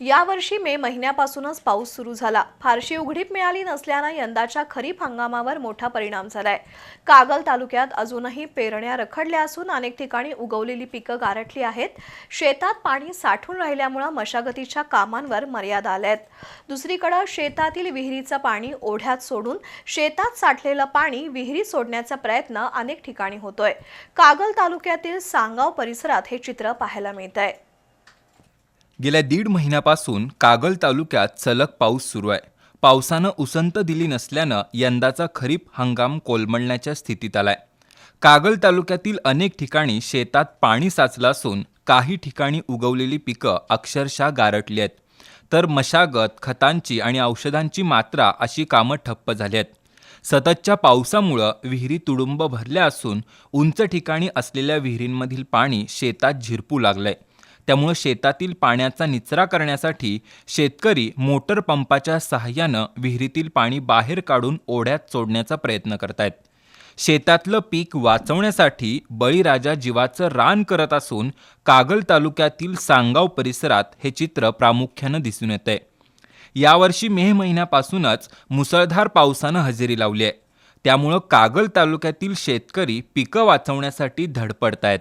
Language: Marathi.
यावर्षी मे महिन्यापासूनच पाऊस सुरू झाला. फारशी उघडीप मिळाली नसल्यानं यंदाच्या खरीप हंगामावर मोठा परिणाम झालाय. कागल तालुक्यात अजूनही पेरण्या रखडल्या असून अनेक ठिकाणी उगवलेली पिकं गारठली आहेत. शेतात पाणी साठून राहिल्यामुळं मशागतीच्या कामांवर मर्यादा आल्यात. दुसरीकडं शेतातील विहिरीचं पाणी ओढ्यात सोडून शेतात साठलेलं पाणी विहिरीत सोडण्याचा प्रयत्न अनेक ठिकाणी होतोय. कागल तालुक्यातील सांगाव परिसरात हे चित्र पाहायला मिळत आहे गेल्या दीड महिन्यापासून कागल तालुक्यात सलग पाऊस सुरू आहे. पावसानं उसंत दिली नसल्यानं यंदाचा खरीप हंगाम कोलमडण्याच्या स्थितीत आलाय. कागल तालुक्यातील अनेक ठिकाणी शेतात पाणी साचलं असून काही ठिकाणी उगवलेली पिकं अक्षरशः गारटली आहेत. तर मशागत खतांची आणि औषधांची मात्रा अशी कामं ठप्प झाली आहेत. सततच्या पावसामुळं विहिरी तुडुंब भरल्या असून उंच ठिकाणी असलेल्या विहिरींमधील पाणी शेतात झिरपू लागलंय. त्यामुळं शेतातील पाण्याचा निचरा करण्यासाठी शेतकरी मोटर पंपाच्या सहाय्यानं विहिरीतील पाणी बाहेर काढून ओढ्यात सोडण्याचा प्रयत्न करतायत. शेतातलं पीक वाचवण्यासाठी बळीराजा जीवाचं रान करत असून कागल तालुक्यातील सांगाव परिसरात हे चित्र प्रामुख्यानं दिसून येतंय. यावर्षी मे महिन्यापासूनच मुसळधार पावसानं हजेरी लावली आहे. त्यामुळं कागल तालुक्यातील शेतकरी पिकं वाचवण्यासाठी धडपडतायत.